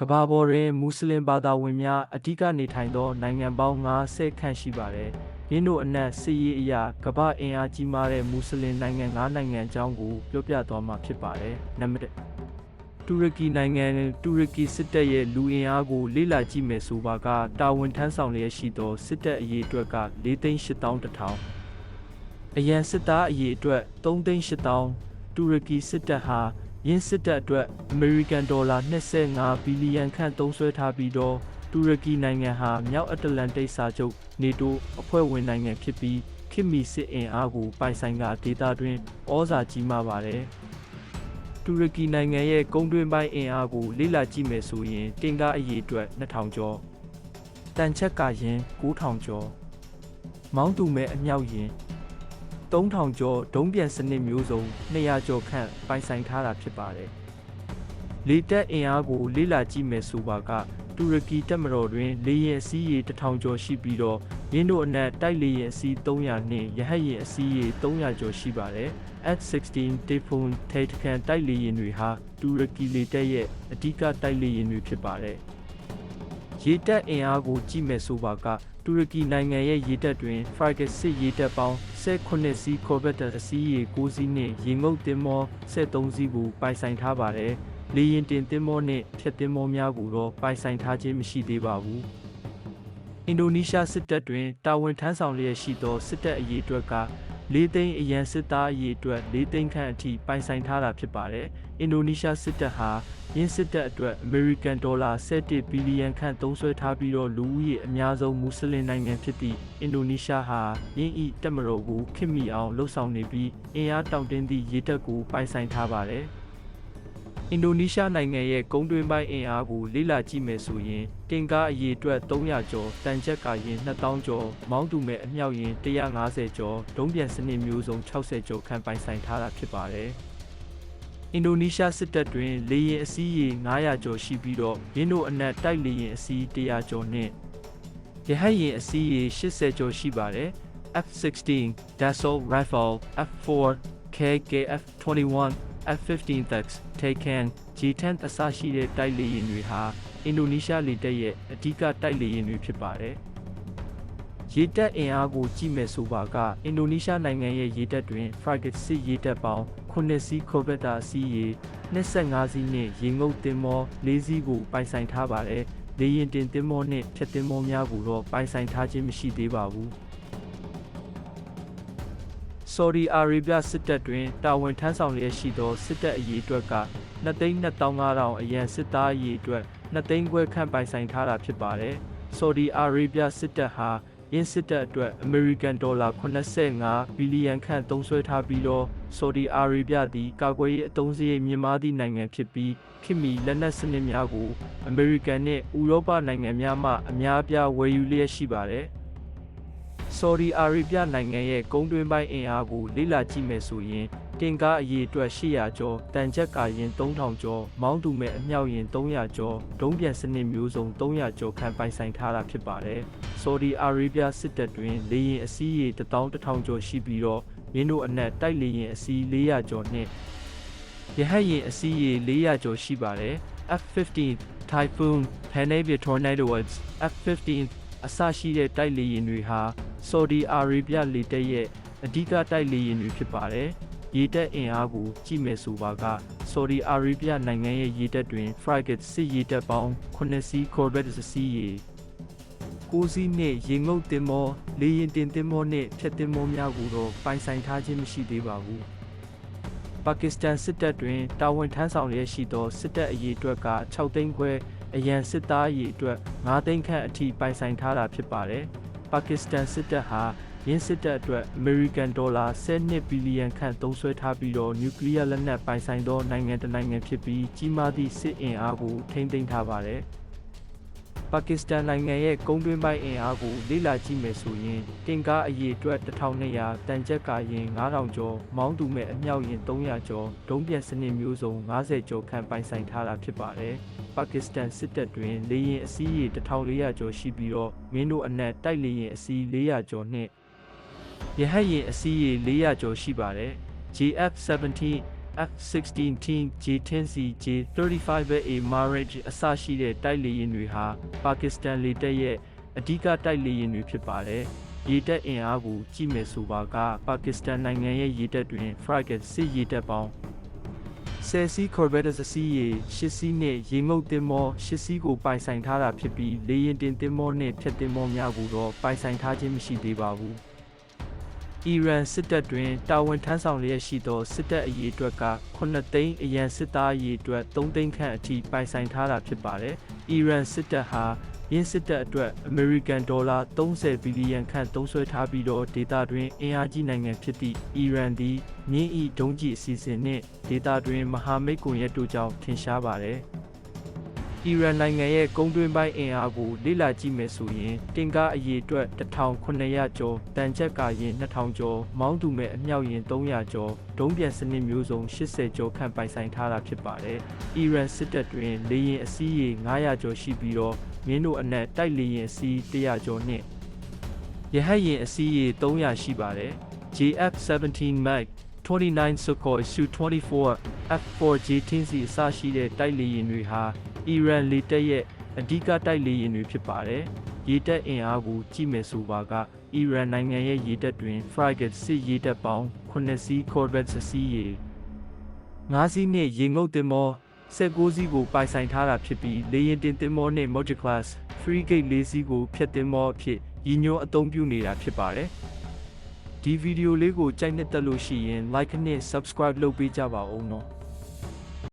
ကမ္ဘာပေါ်တွင်မွတ်စလင်ဘာသာဝင်များအဓိကနေထိုင်သောနိုင်ငံပေါင်း90ခန့်ရှိပါတယ်။ရင်းတို့အနက်စစ်ရေးအရာကမ္ဘာအင်အားကြီးမားတဲ့မွတ်စလင်နိုင်ငံ9နိုင်ငံအကြောင်းကိုပြောပြသွားမှာဖြစ်ပါတယ်။နံပါတ်1တူရကီနိုင်ငံတူရကီစစ်တပ်ရဲ့လူအင်အားကိုလေ့လာကြည့်မယ်ဆိုပါကတာဝန်ထမ်းဆောင်လျက်ရှိသောစစ်တပ်အရေးအတွက်က4,800,000အရန်စစ်သားအရေးအတွက်3,800,000တူရကီစစ်တပ်ဟာ ယင်းစစ်တပ်အတွက်အမေရိကန်ဒေါ်လာ25ဘီလီယံခန့်သုံးစွဲထားပြီးတော့တူရကီနိုင်ငံဟာမြောက်အတ္တလန်တိတ်စာချုပ်နေတိုအဖွဲ့ဝင်နိုင်ငံဖြစ်ပြီးခေတ်မီစစ်အင်အားကိုပိုင်ဆိုင်ကဒေသတွင်ဩဇာကြီးမားပါတယ်တူရကီနိုင်ငံရဲ့ကုန်းတွင်းပိုင်းအင်အားကိုလေ့လာကြည့်မယ်ဆိုရင်တင်ကားအရေးအတွက်2000ကျော်တန်ချက်ကရင်9000ကျော်မောင်းတူမဲ့အမြောက်ရင် 3000ကျော်ဒုံးပြန်စနစ်မျိုးစုံ200ကျော်ခန့်ပိုင်ဆိုင်ထားတာဖြစ်ပါတယ်။လေတပ်အင်အားကိုလေ့လာကြည့်မယ်ဆိုပါကတူရကီတပ်မတော်တွင်လေယာဉ်အစီးရေ1000ကျော်ရှိပြီးတော့ရင်းတို့အနက်တိုက်လေယာဉ်အစီး300နှင့်ရဟတ်ယာဉ်အစီးရေ300ကျော်ရှိပါတယ်။ F-16 Typhoon ထိတ်ခန်တိုက်လေယာဉ်တွေဟာတူရကီလေတပ်ရဲ့အဓိကတိုက်လေယာဉ်တွေဖြစ်ပါတယ်။ ရေတပ်အင်အားကိုကြည့်မယ်ဆိုပါကတူရကီနိုင်ငံရဲ့ရေတပ်တွင် frigate စစ်ရေတပ်ပေါင်း18စီး corvette အစီးရေ9စီးနှင့်ရေငုပ်သင်္ဘော73စီးကိုပိုင်ဆိုင်ထားပါတယ်။လေယာဉ်တင်သင်္ဘောနှင့်ဖြတ်သင်္ဘောများကိုတော့ပိုင်ဆိုင်ထားခြင်းမရှိသေးပါဘူး။အင်ဒိုနီးရှားစစ်တပ်တွင်တာဝန်ထမ်းဆောင်လျက်ရှိသောစစ်တပ်အရေးအတွက်က လေးသိန်းအရန်စစ်သားအရေးအတွက်လေးသိန်းခန့်အထိပိုင်ဆိုင်ထားတာဖြစ်ပါတယ်။အင်ဒိုနီးရှားစစ်တပ်ဟာရင်းစစ်တပ်အတွက်အမေရိကန်ဒေါ်လာ17ဘီလီယံခန့်သုံးစွဲထားပြီးတော့လူဦးရေအများဆုံးမွတ်စလင်နိုင်ငံဖြစ်သည့်အင်ဒိုနီးရှားဟာရင်းဤတပ်မတော်ကိုခင်မိအောင်လှုပ်ဆောင်နေပြီးအင်အားတောင့်တင်းသည့်ရေတပ်ကိုပိုင်ဆိုင်ထားပါတယ်။ အင်ဒိုနီးရှားနိုင်ငံရဲ့ကုန်းတွင်းပိုင်းအင်အားကိုလေ့လာကြည့်မယ်ဆိုရင်တင်ကားအရေးအတွက်300ကျော်တန်ချက်ကာရင်2000ကျော်မောင်းတူမဲ့အမြောက်ရင်150ကျော်ဒုံးပြန်စနစ်မျိုးစုံ60ကျော်ခန့်ပိုင်ဆိုင်ထားတာဖြစ်ပါတယ်။အင်ဒိုနီးရှားစစ်တပ်တွင်လေယာဉ်အစီးရေ900ကျော်ရှိပြီးတော့ရင်းတို့အနက်တိုက်လေယာဉ်အစီး100ကျော်နှင့်ရဟတ်ယာဉ်အစီးရေ80ကျော်ရှိပါတယ်။ F-16 Dassault Rifle F-4 KKF-21 F-15 Thugs Taken G-10 အစရှိတဲ့တိုက်လေယာဉ်တွေဟာအင်ဒိုနီးရှားလေတပ်ရဲ့အဓိကတိုက်လေယာဉ်တွေဖြစ်ပါတယ်။ရေတပ်အင်အားကိုကြည့်မယ်ဆိုပါကအင်ဒိုနီးရှားနိုင်ငံရဲ့ရေတပ်တွင် frigate စစ်ရေတပ်ပေါင်း9စီး corvette အစီးရေ25စီးနှင့်ရေငုပ်သင်္ဘော4စီးကိုပိုင်ဆိုင်ထားပါတယ်။လေယာဉ်တင်သင်္ဘောနှင့်ဖြတ်သင်္ဘောများကိုတော့ပိုင်ဆိုင်ထားခြင်းမရှိသေးပါဘူး။ ဆော်ဒီအာရေဗျစစ်တပ်တွင်တာဝန်ထမ်းဆောင်လျက်ရှိသောစစ်တပ်အရေးအတွက်က2,25000အရန်စစ်သားအရေးအတွက်2သိန်းခွဲခန့်ပိုင်ဆိုင်ထားတာဖြစ်ပါတယ်။ဆော်ဒီအာရေဗျစစ်တပ်ဟာရင်းစစ်တပ်အတွက်အမေရိကန်ဒေါ်လာ85ဘီလီယံခန့်သုံးစွဲထားပြီးတော့ဆော်ဒီအာရေဗျသည်ကာကွယ်ရေးအသုံးစရိတ်မြင့်မားသည့်နိုင်ငံဖြစ်ပြီးခေတ်မီလက်နက်စနစ်များကိုအမေရိကန်နှင့်ဥရောပနိုင်ငံများမှအများအပြားဝယ်ယူလျက်ရှိပါတယ်။ ဆော်ဒီအာရေဗျနိုင်ငံရဲ့ကုန်းတွင်းပိုင်းအင်အားကိုလေ့လာကြည့်မယ်ဆိုရင်တင်ကားအရေးအတွက်800ကျော်တန်ချက်ကာရင်3000ကျော်မောင်းတူမဲ့အမြောက်ရင်300ကျော်ဒုံးပြန်စနစ်မျိုးစုံ300ကျော်ခန့်ပိုင်ဆိုင်ထားတာဖြစ်ပါတယ်။ဆော်ဒီအာရေဗျစစ်တပ်တွင်လေယာဉ်အစီးရေ11000ကျော်ရှိပြီးတော့မင်းတို့အနက်တိုက်လေယာဉ်အစီး400ကျော်နဲ့ရဟတ်ယာဉ်အစီးရေ400ကျော်ရှိပါတယ်။ F-15 Typhoon Panavia Tornadoes F-15 အစရှိတဲ့တိုက်လေယာဉ်တွေဟာ ဆော်ဒီအာရေဗျလေတပ်ရဲ့အဓိကတိုက်လေယာဉ်တွေဖြစ်ပါတယ်။ရေတပ်အင်အားကိုကြည့်မယ်ဆိုပါကဆော်ဒီအာရေဗျနိုင်ငံရဲ့ရေတပ်တွင် frigate စစ်ရေတပ်ပေါင်း9စီး corvette စီးရေကိုစီးနှင့်ရေငုပ်တင်မောလေယာဉ်တင်တင်မောနှင့်ဖြတ်တင်မောများကိုတော့ပိုင်ဆိုင်ထားခြင်းမရှိသေးပါဘူး။ပါကစ္စတန်စစ်တပ်တွင်တာဝန်ထမ်းဆောင်ရရှိသောစစ်တပ်အရေးအတွက်က6သိန်းခွဲအရန်စစ်သားအရေးအတွက်9သိန်းခန့်အထိပိုင်ဆိုင်ထားတာဖြစ်ပါတယ်။ ပါကစ္စတန်စစ်တပ်ဟာရင်းစစ်တပ်အတွက်အမေရိကန်ဒေါ်လာ12ဘီလီယံခန့်သုံးစွဲထားပြီးတော့နျူကလ িয়ার လက်နက်ပိုင်ဆိုင်သောနိုင်ငံတစ်နိုင်ငံဖြစ်ပြီးကြီးမားသည့်စစ်အင်အားကိုထိန်းသိမ်းထားပါတယ်။ ပါကစ္စတန်နိုင်ငံရဲ့ကုန်းတွင်းပိုင်းအင်အားကိုလေ့လာကြည့်မယ်ဆိုရင်တင်ကားအရေအတွက်1200တန်ကြက်ကရင်9000ကျော်မောင်းတူမဲ့အမြောက်ရင်300ကျော်ဒုံးပြန်စနစ်မျိုးစုံ90ကျော်ခန့်ပိုင်ဆိုင်ထားတာဖြစ်ပါတယ်။ပါကစ္စတန်စစ်တပ်တွင်လေယာဉ်အစီးရေ1400ကျော်ရှိပြီးတော့မင်းတို့အနက်တိုက်လေယာဉ်အစီး400ကျော်နှင့်ရဟတ်ယာဉ်အစီးရေ400ကျော်ရှိပါတယ်။ GF-17 F-16T, J-10C, J-35A Marriage အစရှိတဲ့တိုက်လေယာဉ်တွေဟာပါကစ္စတန်လေတပ်ရဲ့အဓိကတိုက်လေယာဉ်တွေဖြစ်ပါတယ်။ရေတပ်အင်အားကိုကြည့်မယ်ဆိုပါကပါကစ္စတန်နိုင်ငံရဲ့ရေတပ်တွင် frigate စစ်ရေတပ်ပေါင်းဆယ်စီး corvette အစီးရေရှစ်စီးနဲ့ရေငုပ်သင်္ဘောရှစ်စီးကိုပိုင်ဆိုင်ထားတာဖြစ်ပြီးလေယာဉ်တင်သင်္ဘောနဲ့ဖြတ်သင်္ဘောများကိုတော့ပိုင်ဆိုင်ထားခြင်းမရှိသေးပါဘူး။ အီရန်စစ်တပ်တွင်တာဝန်ထမ်းဆောင်လျက်ရှိသောစစ်တပ်အရေးအတွက်က9သိန်းအရန်စစ်သားအရေးအတွက်3သိန်းခန့်အထိပိုင်ဆိုင်ထားတာဖြစ်ပါတယ်။အီရန်စစ်တပ်ဟာရင်းစစ်တပ်အတွက်အမေရိကန်ဒေါ်လာ30ဘီလီယံခန့်သုံးစွဲထားပြီးတော့ဒေတာတွင်အင်အားကြီးနိုင်ငံဖြစ်သည့်အီရန်သည်မြင်းဤဒုံးကျည်အစီအစဉ်နှင့်ဒေတာတွင်မဟာမိတ်ကွန်ရက်တို့ကြောင့်ထင်ရှားပါတယ်။ အီရန်နိုင်ငံရဲ့ကုန်းတွင်းပိုင်းအင်အားကိုလေ့လာကြည့်မယ်ဆိုရင်တင်ကားအရေအတွက်1900ကျော်တန်ချက်ကာရင်2000ကျော်မောင်းသူမဲ့အမြောက်ရင်300ကျော်ဒုံးပြန်စနစ်မျိုးစုံ80ကျော်ခန့်ပိုင်ဆိုင်ထားတာဖြစ်ပါတယ်။အီရန်စစ်တပ်တွင်လေယာဉ်အစီးရေ900ကျော်ရှိပြီးတော့မင်းတို့အနက်တိုက်လေယာဉ်အစီး100ကျော်နှင့်ရဟတ်ယာဉ်အစီးရေ300ရှိပါတယ်။ JF-17 Mag 29 Sukhoi Su-24 F4 J-10C အစရှိတဲ့တိုက်လေယာဉ်တွေဟာ အီရန်လေတပ်ရဲ့အဓိကတိုက်လေယာဉ်တွေဖြစ်ပါတယ်။ရေတပ်အင်အားကိုကြည့်မယ်ဆိုပါကအီရန်နိုင်ငံရဲ့ရေတပ်တွင် frigate စစ်ရေတပ်ပေါင်း9စီး corvette စီးရေ9စီးနဲ့ရေငုပ်သင်္ဘော16စီးကိုပိုင်ဆိုင်ထားတာဖြစ်ပြီးလေယာဉ်တင်သင်္ဘောနဲ့ multi class frigate ၄စီးကိုဖျက်သင်္ဘောအဖြစ်ရည်ညွှန်းအသုံးပြုနေတာဖြစ်ပါတယ်။ဒီဗီဒီယိုလေးကိုကြိုက်နှစ်သက်လို့ရှိရင် like နဲ့ subscribe လုပ်ပေးကြပါဦးနော်။